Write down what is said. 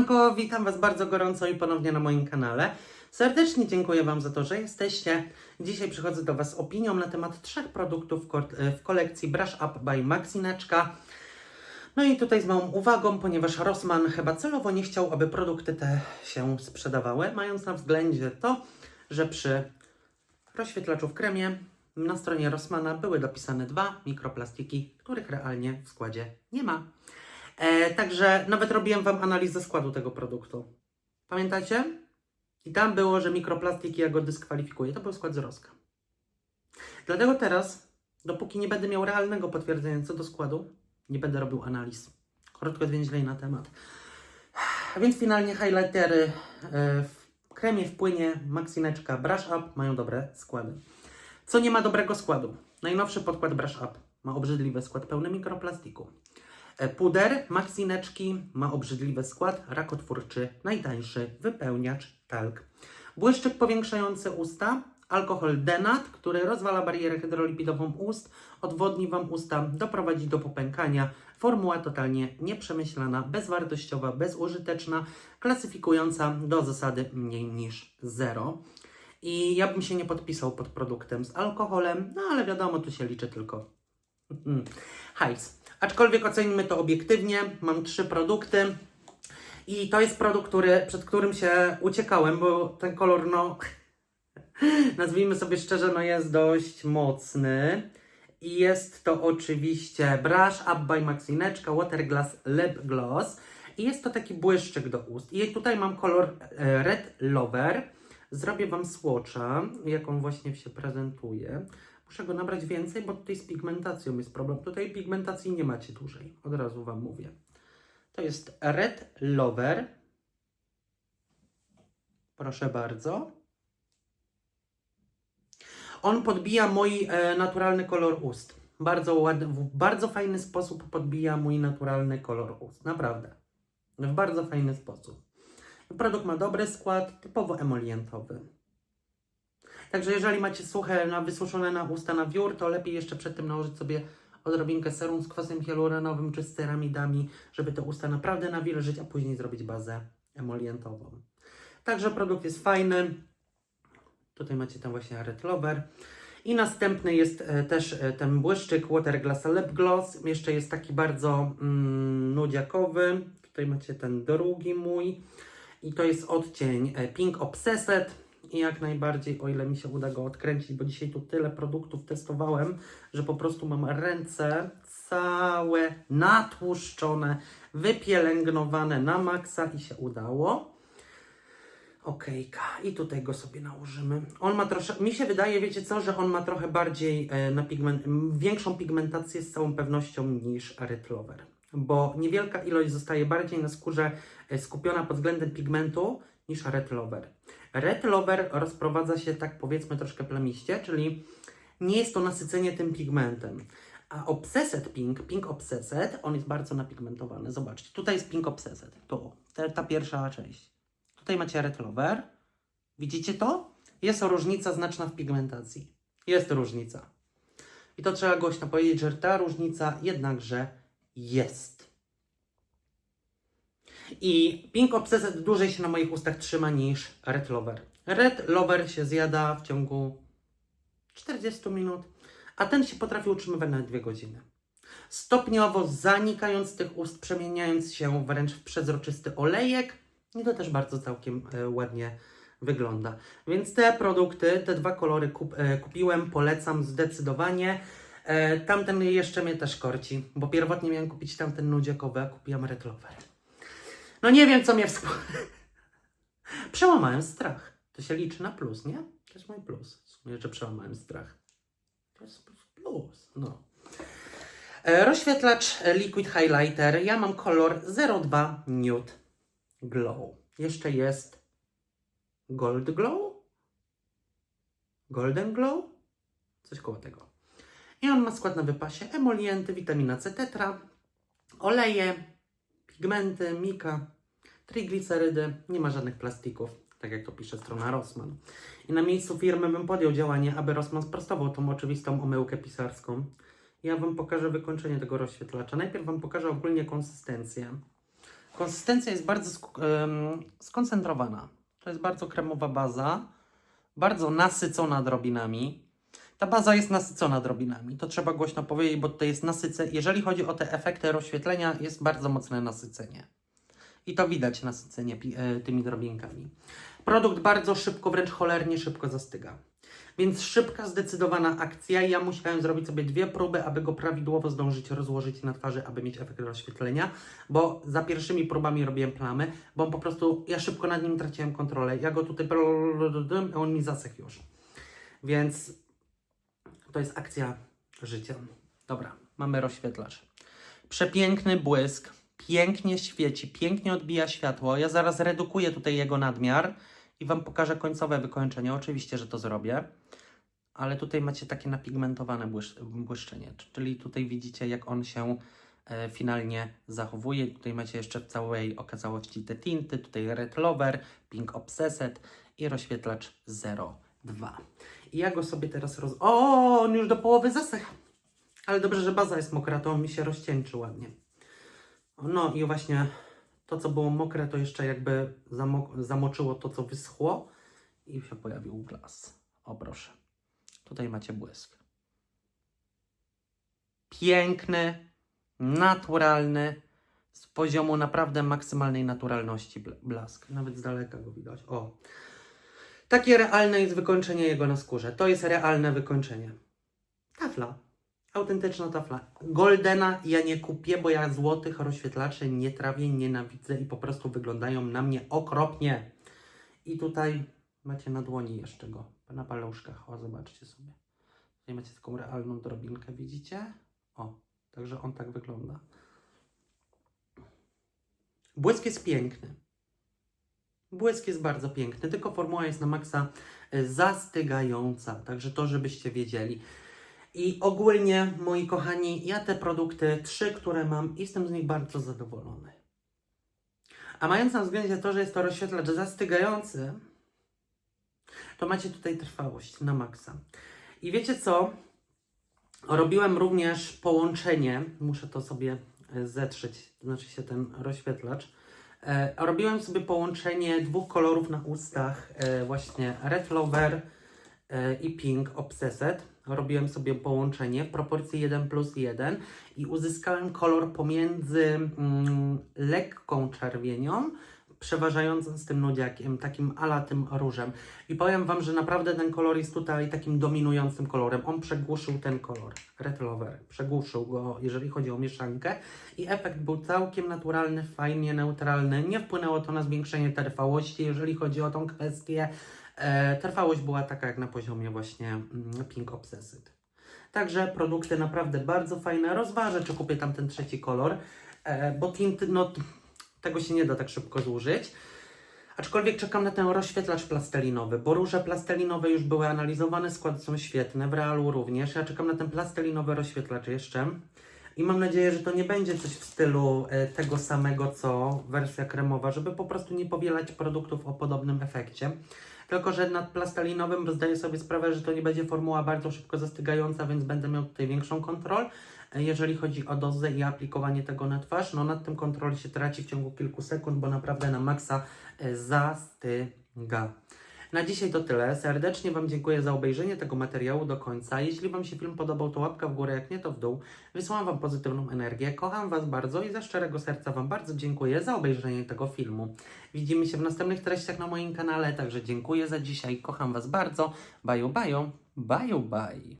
Siemanko, witam Was bardzo gorąco i ponownie na moim kanale. Serdecznie dziękuję Wam za to, że jesteście. Dzisiaj przychodzę do Was z opinią na temat trzech produktów w ko- w kolekcji Brush Up by Maxineczka. No i tutaj z małą uwagą, ponieważ Rossmann chyba celowo nie chciał, aby produkty te się sprzedawały, mając na względzie to, że przy rozświetlaczu w kremie na stronie Rossmana były dopisane dwa mikroplastiki, których realnie w składzie nie ma. E, także nawet robiłem Wam analizę składu tego produktu. Pamiętacie? I tam było, że mikroplastiki ja go dyskwalifikuję. To był skład z Roska. Dlatego teraz, dopóki nie będę miał realnego potwierdzenia co do składu, nie będę robił analiz. Krótko zwięźlej na temat. Więc finalnie highlightery e, w kremie w płynie Maxineczka Brush Up mają dobre składy. Co nie ma dobrego składu? Najnowszy podkład Brush Up ma obrzydliwy skład pełny mikroplastiku. E, Puder Maxineczki ma obrzydliwy skład, rakotwórczy, najtańszy wypełniacz talk. Błyszczyk powiększający usta, alkohol denat, który rozwala barierę hydrolipidową ust, odwodni Wam usta, doprowadzi do popękania. Formuła totalnie nieprzemyślana, bezwartościowa, bezużyteczna, klasyfikująca do zasady mniej niż zero. I ja bym się nie podpisał pod produktem z alkoholem, no ale wiadomo, tu się liczy tylko hajs. Aczkolwiek ocenimy to obiektywnie. Mam trzy produkty. I to jest produkt, który, przed którym się uciekałem, bo ten kolor, no, nazwijmy sobie szczerze, no jest dość mocny. I jest to oczywiście Brush Up by Maxineczka Water Glass Lip Gloss. I jest to taki błyszczyk do ust. I tutaj mam kolor e, Red Lover. Zrobię Wam swatcha, jak on właśnie się prezentuje. Muszę go nabrać więcej, bo tutaj z pigmentacją jest problem. Tutaj pigmentacji nie macie dłużej, od razu Wam mówię. To jest Red Lover. Proszę bardzo. On podbija mój e, naturalny kolor ust. Bardzo ładny, w bardzo fajny sposób podbija mój naturalny kolor ust. Naprawdę. W bardzo fajny sposób. Produkt ma dobry skład, typowo emolientowy. Także jeżeli macie suche, na, wysuszone na usta na wiór, to lepiej jeszcze przed tym nałożyć sobie odrobinkę serum z kwasem hialuronowym czy z ceramidami, żeby te usta naprawdę nawilżyć, a później zrobić bazę emolientową. Także produkt jest fajny. Tutaj macie ten właśnie Red Lover. I następny jest e, też e, ten błyszczyk Water Glass Lip Gloss. Jeszcze jest taki bardzo mm, nudziakowy. Tutaj macie ten drugi mój. I to jest odcień e, Pink Obsessed. I jak najbardziej, o ile mi się uda go odkręcić, bo dzisiaj tu tyle produktów testowałem, że po prostu mam ręce całe natłuszczone, wypielęgnowane na maksa i się udało. Okejka, i tutaj go sobie nałożymy. On ma troszkę, mi się wydaje, wiecie co, że on ma trochę bardziej e, na pigment, większą pigmentację z całą pewnością niż Red Lover. Bo niewielka ilość zostaje bardziej na skórze e, skupiona pod względem pigmentu niż Red Lover. Red Lover rozprowadza się tak powiedzmy troszkę plamiście, czyli nie jest to nasycenie tym pigmentem. A Obsessed Pink, Pink Obsessed, on jest bardzo napigmentowany. Zobaczcie, tutaj jest Pink Obsessed, tu, ta, ta pierwsza część. Tutaj macie Red Lover. Widzicie to? Jest różnica znaczna w pigmentacji. Jest różnica. I to trzeba głośno powiedzieć, że ta różnica jednakże jest. I Pink Obsessed dłużej się na moich ustach trzyma niż Red Lover. Red Lover się zjada w ciągu 40 minut, a ten się potrafi utrzymywać na 2 godziny. Stopniowo zanikając z tych ust, przemieniając się wręcz w przezroczysty olejek, i to też bardzo całkiem e, ładnie wygląda. Więc te produkty, te dwa kolory kup, e, kupiłem, polecam zdecydowanie. E, tamten jeszcze mnie też korci, bo pierwotnie miałem kupić tamten nudziakowy, a kupiłam Red Lover. No nie wiem, co mnie współ... Przełamałem strach. To się liczy na plus, nie? To jest mój plus. W sumie, że przełamałem strach. To jest plus, no. E, rozświetlacz e, Liquid Highlighter. Ja mam kolor 02 Nude Glow. Jeszcze jest Gold Glow? Golden Glow? Coś koło tego. I on ma skład na wypasie emolienty, witamina C tetra, oleje, pigmenty, mika, triglicerydy, nie ma żadnych plastików, tak jak to pisze strona Rossmann. I na miejscu firmy bym podjął działanie, aby Rossmann sprostował tą oczywistą omyłkę pisarską. Ja Wam pokażę wykończenie tego rozświetlacza. Najpierw Wam pokażę ogólnie konsystencję. Konsystencja jest bardzo sk- em, skoncentrowana. To jest bardzo kremowa baza, bardzo nasycona drobinami. Ta baza jest nasycona drobinami, to trzeba głośno powiedzieć, bo to jest nasyce. Jeżeli chodzi o te efekty rozświetlenia, jest bardzo mocne nasycenie. I to widać nasycenie e, tymi drobinkami. Produkt bardzo szybko, wręcz cholernie szybko zastyga. Więc szybka, zdecydowana akcja. Ja musiałem zrobić sobie dwie próby, aby go prawidłowo zdążyć rozłożyć na twarzy, aby mieć efekt rozświetlenia, bo za pierwszymi próbami robiłem plamy, bo po prostu, ja szybko nad nim traciłem kontrolę. Ja go tutaj, on mi zasechł już. Więc to jest akcja życia. Dobra, mamy rozświetlacz. Przepiękny błysk, pięknie świeci, pięknie odbija światło. Ja zaraz redukuję tutaj jego nadmiar i Wam pokażę końcowe wykończenie. Oczywiście, że to zrobię. Ale tutaj macie takie napigmentowane błysz- błyszczenie, czyli tutaj widzicie, jak on się e, finalnie zachowuje. Tutaj macie jeszcze w całej okazałości te tinty, tutaj Red Lover, Pink Obsessed i rozświetlacz 02. I ja go sobie teraz roz... O, on już do połowy zasechł. Ale dobrze, że baza jest mokra, to on mi się rozcieńczy ładnie. No i właśnie to, co było mokre, to jeszcze jakby zamo- zamoczyło to, co wyschło i się pojawił glas. O proszę. Tutaj macie błysk. Piękny, naturalny, z poziomu naprawdę maksymalnej naturalności bl- blask. Nawet z daleka go widać. O. Takie realne jest wykończenie jego na skórze. To jest realne wykończenie. Tafla. Autentyczna tafla. Goldena ja nie kupię, bo ja złotych rozświetlaczy nie trawię, nienawidzę i po prostu wyglądają na mnie okropnie. I tutaj macie na dłoni jeszcze go, na paluszkach. O, zobaczcie sobie. Tutaj macie taką realną drobinkę, widzicie? O, także on tak wygląda. Błysk jest piękny. Błysk jest bardzo piękny, tylko formuła jest na maksa y, zastygająca. Także to, żebyście wiedzieli. I ogólnie, moi kochani, ja te produkty, trzy, które mam, jestem z nich bardzo zadowolony. A mając na względzie to, że jest to rozświetlacz zastygający, to macie tutaj trwałość na maksa. I wiecie co? Robiłem również połączenie, muszę to sobie e, zetrzeć, znaczy się ten rozświetlacz. E, robiłem sobie połączenie dwóch kolorów na ustach, e, właśnie Red Lover e, i Pink Obsessed. Robiłem sobie połączenie w proporcji 1 plus 1 i uzyskałem kolor pomiędzy mm, lekką czerwienią, przeważającą z tym nudziakiem, takim ala tym różem. I powiem Wam, że naprawdę ten kolor jest tutaj takim dominującym kolorem. On przegłuszył ten kolor, Red Lover. Przegłuszył go, jeżeli chodzi o mieszankę. I efekt był całkiem naturalny, fajnie neutralny. Nie wpłynęło to na zwiększenie trwałości, jeżeli chodzi o tą kwestię. E, trwałość była taka jak na poziomie właśnie mm, Pink Obsessed. Także produkty naprawdę bardzo fajne. Rozważę, czy kupię tam ten trzeci kolor, e, bo tint, no, tego się nie da tak szybko zużyć. Aczkolwiek czekam na ten rozświetlacz plastelinowy, bo róże plastelinowe już były analizowane, składy są świetne, w realu również. Ja czekam na ten plastelinowy rozświetlacz jeszcze. I mam nadzieję, że to nie będzie coś w stylu e, tego samego co wersja kremowa, żeby po prostu nie powielać produktów o podobnym efekcie. Tylko, że nad plastelinowym zdaję sobie sprawę, że to nie będzie formuła bardzo szybko zastygająca, więc będę miał tutaj większą kontrolę. Jeżeli chodzi o dozę i aplikowanie tego na twarz, no nad tym kontrol się traci w ciągu kilku sekund, bo naprawdę na maksa e, zastyga. Na dzisiaj to tyle. Serdecznie Wam dziękuję za obejrzenie tego materiału do końca. Jeśli Wam się film podobał, to łapka w górę, jak nie to w dół. Wysyłam Wam pozytywną energię. Kocham Was bardzo i ze szczerego serca Wam bardzo dziękuję za obejrzenie tego filmu. Widzimy się w następnych treściach na moim kanale, także dziękuję za dzisiaj. Kocham Was bardzo. Baju, baju, baju, baj.